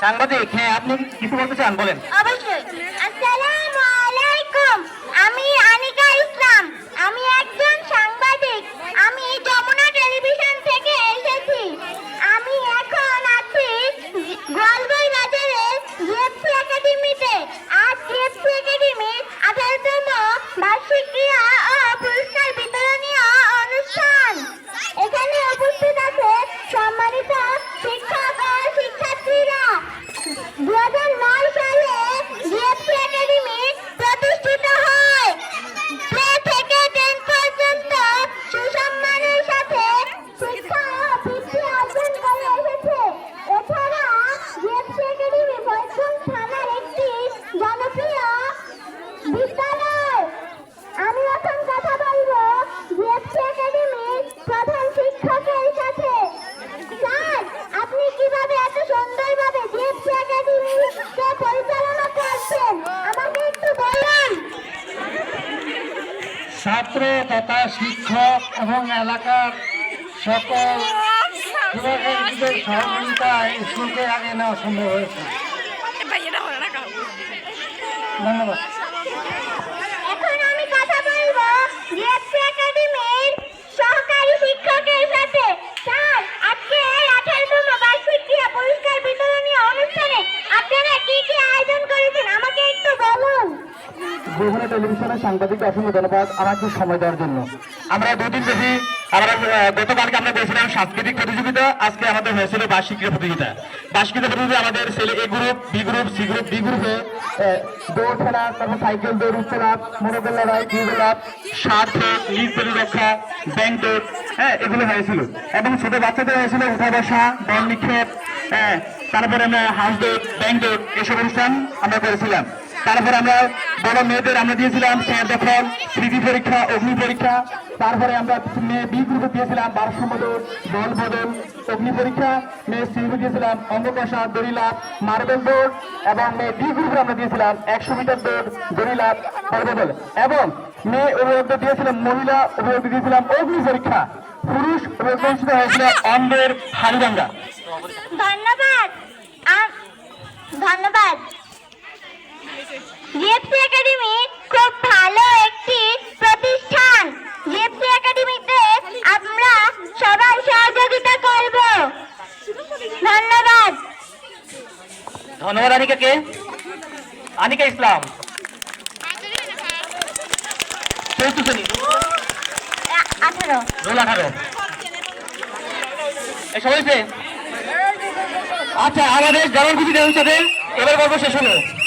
সাংবাদিক হ্যাঁ আপনি কিছু বলতে চান বলেন। অবশ্যই। আসসালামু ছাত্র তথা শিক্ষক এবং এলাকার সকল সহযোগিতায় স্কুলকে আগে নেওয়া সম্ভব হয়েছে। ধন্যবাদ। বিভিন্ন টেলিভিশনের সাংবাদিক অসংখ্য ধন্যবাদ আমাকে সময় দেওয়ার জন্য? আমরা দুদিন ব্যাপী আমরা গতকালকে আমরা দিয়েছিলাম সাংস্কৃতিক প্রতিযোগিতা, আজকে আমাদের হয়েছিল বার্ষিক প্রতিযোগিতা। বার্ষিক প্রতিযোগিতা আমাদের ছেলে A group B group C group D গ্রুপে দৌড় খেলা, তারপর সাইকেল দৌড় উচ্চলাভ মনোবল লড়াই লাভ ষাট লিগ প্রতিরক্ষা ব্যাংক দৌড় হ্যাঁ এগুলো হয়েছিল। এবং ছোট বাচ্চাদের হয়েছিল উঠা বসা, বল নিক্ষেপ হ্যাঁ তারপরে আমরা হাউস দৌড়, ব্যাংক দৌড়, এসব অনুষ্ঠান আমরা করেছিলাম। তারপরে আমরা বড় মেয়েদের আমরা দিয়েছিলাম স্যার স্মৃতি পরীক্ষা, অগ্নি পরীক্ষা। তারপরে আমরা মেয়ে বি গ্রুপে দিয়েছিলাম ভারসাম্য দৌড় বল বদল, অগ্নি পরীক্ষা। মেয়ে সি গ্রুপে দিয়েছিলাম অঙ্গ কষা দড়িলাভ, মার্বেল দৌড়। এবং মেয়ে ডি গ্রুপে আমরা দিয়েছিলাম একশো মিটার দৌড়, দড়িলাভ বল এবং মেয়ে অভিভাবকদের দিয়েছিলাম মহিলা অভিভাবক দিয়েছিলাম অগ্নি পরীক্ষা। পুরুষ অভিভাবক হয়েছিল অন্ডের হাড়িভাঙ্গা ধন্যবাদ। ধন্যবাদ। ধন্যবাদ আনিকা ইসলাম। চৌদ্দ শ্রেণি। আ- আঠারো। রোল আঠারো। এসব হয়েছে? আচ্ছা আমাদের জনগোষ্ঠী সাথে এবার গল্প শেষ হলো।